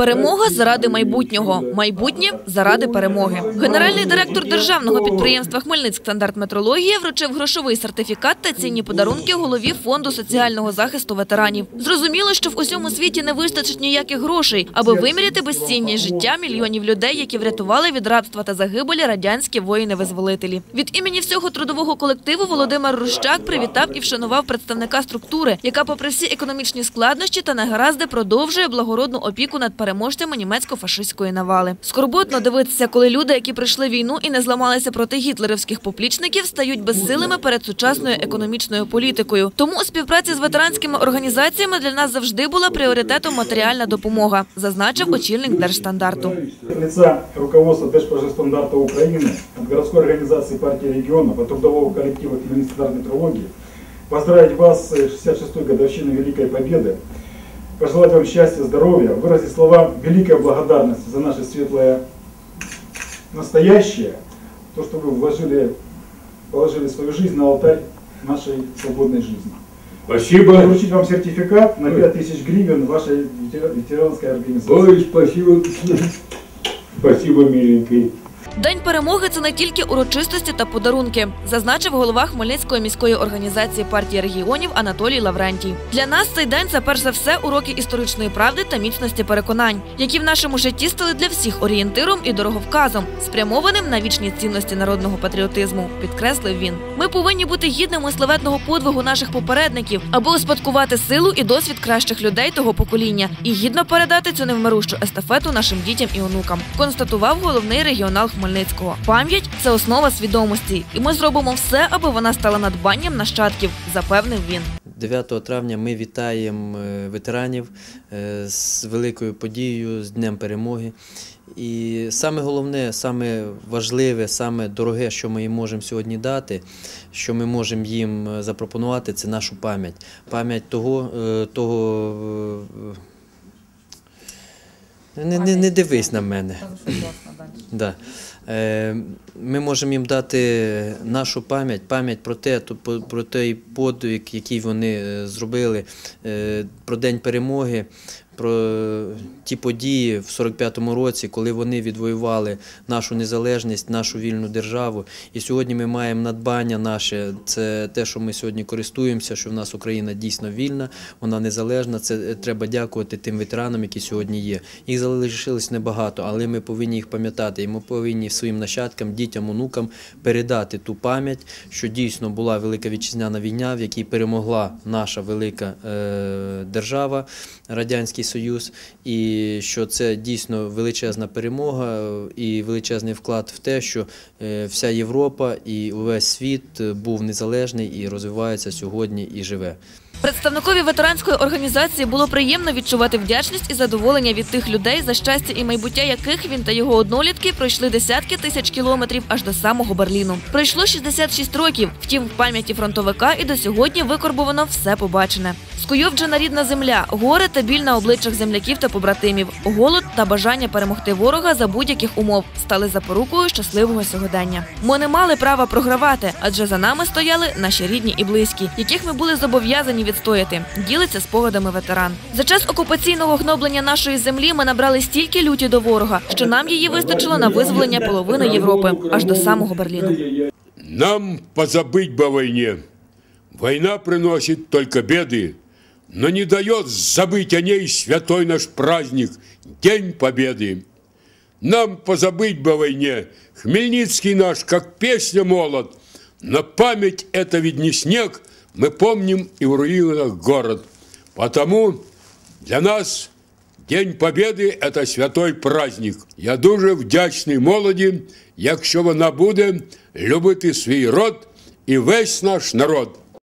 Перемога заради майбутнього, майбутнє заради перемоги. Генеральний директор державного підприємства Хмельницьк стандарт метрологія вручив грошовий сертифікат та цінні подарунки голові фонду соціального захисту ветеранів. Зрозуміло, що в усьому світі не вистачить ніяких грошей, аби виміряти безцінність життя мільйонів людей, які врятували від рабства та загибелі радянські воїни-визволителі. Від імені всього трудового колективу Володимир Рущак привітав і вшанував представника структури, яка, попри всі економічні складнощі та негаразди, продовжує благородну опіку над переможцями німецько-фашистської навали. Скорботно дивитися, коли люди, які пройшли війну і не зламалися проти гітлерівських поплічників, стають безсилими перед сучасною економічною політикою. Тому у співпраці з ветеранськими організаціями для нас завжди була пріоритетом матеріальна допомога, зазначив очільник держстандарту. Лица руководства Держпрожстандарта Украины, от городской организации партии регионов, от трудового коллектива Хмельницкий стандарт поздравить вас с 66-й годовщиной Великой Победы, пожелать вам счастья, здоровья, выразить слова великой благодарности за наше светлое настоящее, то, что вы вложили, положили свою жизнь на алтарь нашей свободной жизни. И Спасибо. вручить вам сертификат на 5000 гривен вашей ветера- ветеранской организации. Ой, спасибо. Спасибо, миленький. День перемоги це не тільки урочистості та подарунки, зазначив голова Хмельницької міської організації партії регіонів Анатолій Лаврентій. Для нас цей день це перш за все уроки історичної правди та міцності переконань, які в нашому житті стали для всіх орієнтиром і дороговказом, спрямованим на вічні цінності народного патріотизму, підкреслив він. Ми повинні бути гідними славетного подвигу наших попередників, аби успадкувати силу і досвід кращих людей того покоління і гідно передати цю невмирущу естафету нашим дітям і онукам. Констатував головний регіонал. Пам'ять це основа свідомості, і ми зробимо все, аби вона стала надбанням нащадків, запевнив він. 9 травня ми вітаємо е, ветеранів е, з великою подією, з Днем Перемоги. І саме головне, саме важливе, саме дороге, що ми їм можемо сьогодні дати, що ми можемо їм е, запропонувати, це нашу пам'ять. Пам'ять того, того не, не, не дивись на мене. Да. Е, Ми можемо їм дати нашу пам'ять, пам'ять про те, про той подвиг, який вони е, зробили, е, про День перемоги, про ті події в 45-му році, коли вони відвоювали нашу незалежність, нашу вільну державу. І сьогодні ми маємо надбання наше. Це те, що ми сьогодні користуємося, що в нас Україна дійсно вільна, вона незалежна. Це е, треба дякувати тим ветеранам, які сьогодні є. Їх залишилось небагато, але ми повинні їх пам'ятати. І ми повинні своїм нащадкам, дітям, онукам передати ту пам'ять, що дійсно була велика вітчизняна війна, в якій перемогла наша велика е, держава, Радянський Союз, і що це дійсно величезна перемога е, і величезний вклад в те, що е, вся Європа і увесь світ е, був незалежний і розвивається сьогодні і живе. Представникові ветеранської організації було приємно відчувати вдячність і задоволення від тих людей, за щастя і майбуття яких він та його однолітки пройшли десятки тисяч кілометрів аж до самого Берліну. Пройшло 66 років. Втім, в пам'яті фронтовика і до сьогодні викорбовано все побачене. Скуйовджена рідна земля, горе та біль на обличчях земляків та побратимів, голод та бажання перемогти ворога за будь-яких умов стали запорукою щасливого сьогодення. Ми не мали права програвати, адже за нами стояли наші рідні і близькі, яких ми були зобов'язані відстояти. Ділиться спогадами ветеран. За час окупаційного гноблення нашої землі ми набрали стільки люті до ворога, що нам її вистачило на визволення половини Європи аж до самого Берліну. Нам позабыть бы о войне. Война приносит только беды, но не дает забыть о ней святой наш праздник – День Победы. Нам позабыть бы о войне. Хмельницкий наш, как песня молод. На память это ведь не снег, мы помним и в руинах город. Потому для нас День Побєди – це святой праздник. Я дуже вдячний молоді, якщо вона буде любити свій род і весь наш народ.